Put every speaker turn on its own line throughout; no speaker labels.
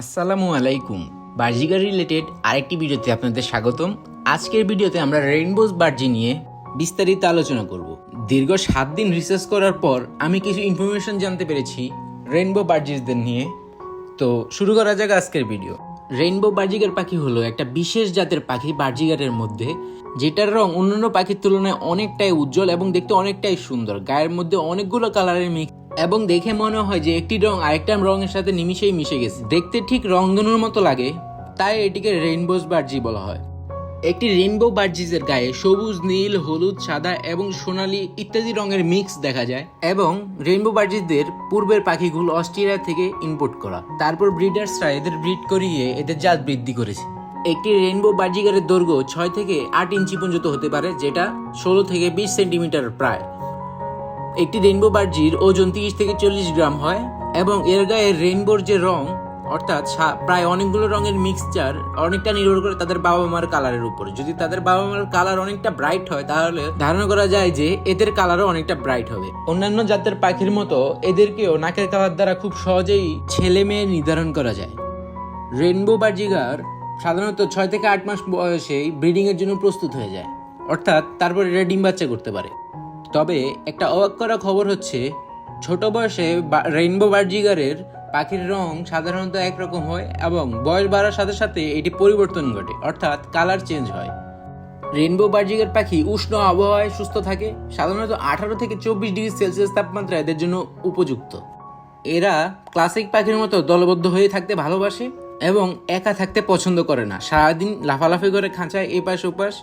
আসসালামু আলাইকুম। বার্জিকার রিলেটেড আরেকটি ভিডিওতে আপনাদের স্বাগতম। আজকের ভিডিওতে আমরা রেইনবোজ বার্জি নিয়ে বিস্তারিত আলোচনা করব। দীর্ঘ সাত দিন রিসার্চ করার পর আমি কিছু ইনফরমেশন জানতে পেরেছি রেইনবো বার্জিসদের নিয়ে। তো শুরু করা যাক আজকের ভিডিও রেইনবো বার্জিগার পাখি হলো একটা বিশেষ জাতের পাখি বার্জিগারের মধ্যে, যেটার রং অন্যান্য পাখির তুলনায় অনেকটাই উজ্জ্বল এবং দেখতে অনেকটাই সুন্দর। গায়ের মধ্যে অনেকগুলো কালারের মিক্স এবং দেখে মনে হয় যে একটি রং আরেকটা রঙের সাথে নিমিশেই মিশে গেছে। দেখতে ঠিক রংধনুর মতো লাগে, তাই এটিকে রেইনবোজ বার্জি বলা হয়। একটি রেইনবো বার্জিসের গায়ে সবুজ, নীল, হলুদ, সাদা এবং সোনালী ইত্যাদি রঙের মিক্স দেখা যায় এবং রেইনবো বার্জিসদের পূর্বের পাখিগুলো অস্ট্রেলিয়া থেকে ইম্পোর্ট করা। তারপর ব্রিডার্সরা এদের ব্রিড করিয়ে এদের জাত বৃদ্ধি করেছে। একটি রেইনবো বার্জিগারের দৈর্ঘ্য ছয় থেকে আট ইঞ্চি পর্যন্ত হতে পারে, যেটা ষোলো থেকে বিশ সেন্টিমিটার প্রায়। একটি রেইনবো বার্জির ওজন তিরিশ থেকে চল্লিশ গ্রাম হয় এবং এর গায়ে রেইনবোর যে রং, অর্থাৎ প্রায় অনেকগুলো রঙের মিক্সচার অনেকটা নির্ভর করে তাদের বাবা মার কালারের উপরে। যদি তাদের বাবা মার কালার অনেকটা ব্রাইট হয়, তাহলে ধারণা করা যায় যে এদের কালারও অনেকটা ব্রাইট হবে। অন্যান্য জাতের পাখির মতো এদেরকেও নাকের কালার দ্বারা খুব সহজেই ছেলে মেয়ে নির্ধারণ করা যায়। রেইনবো বার্জিগার সাধারণত ছয় থেকে আট মাস বয়সেই ব্রিডিং এর জন্য প্রস্তুত হয়ে যায়, অর্থাৎ তারপর এরা ডিম বাচ্চা করতে পারে। তবে একটা অবাক করা খবর হচ্ছে, ছোট বয়সে রেইনবো বার্জিগারের পাখির রং সাধারণত একরকম হয় এবং বয়স বাড়ার সাথে সাথে এটি পরিবর্তন ঘটে, অর্থাৎ কালার চেঞ্জ হয়। রেইনবো বার্জিগার পাখি উষ্ণ আবহাওয়ায় সুস্থ থাকে, সাধারণত আঠারো থেকে চব্বিশ ডিগ্রি সেলসিয়াস তাপমাত্রা এদের জন্য উপযুক্ত। এরা ক্লাসিক পাখির মতো দলবদ্ধ হয়ে থাকতে ভালোবাসে এবং একা থাকতে পছন্দ করে না, সারাদিন লাফালাফি করে খাঁচায় এপাশ ওপাশ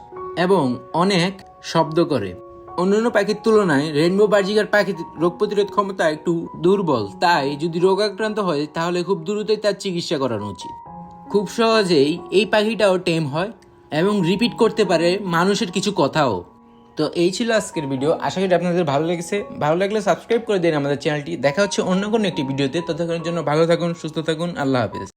এবং অনেক শব্দ করে। অন্যান্য পাখির তুলনায় রেনবো বার্জিগার পাখির রোগ প্রতিরোধ ক্ষমতা একটু দুর্বল। তাই যদি রোগ আক্রান্ত হয়, তাহলে খুব দ্রুতই তার চিকিৎসা করানো উচিত। খুব সহজেই এই পাখিটাও টেম হয় এবং রিপিট করতে পারে মানুষের কিছু কথাও। তো এই ছিল আজকের ভিডিও। আশা করি আপনাদের ভালো লেগেছে। ভালো লাগলে সাবস্ক্রাইব করে দিন আমাদের চ্যানেলটি। দেখা হচ্ছে অন্য কোনো একটি ভিডিওতে। ততক্ষণের জন্য ভালো থাকুন, সুস্থ থাকুন। আল্লাহ হাফেজ।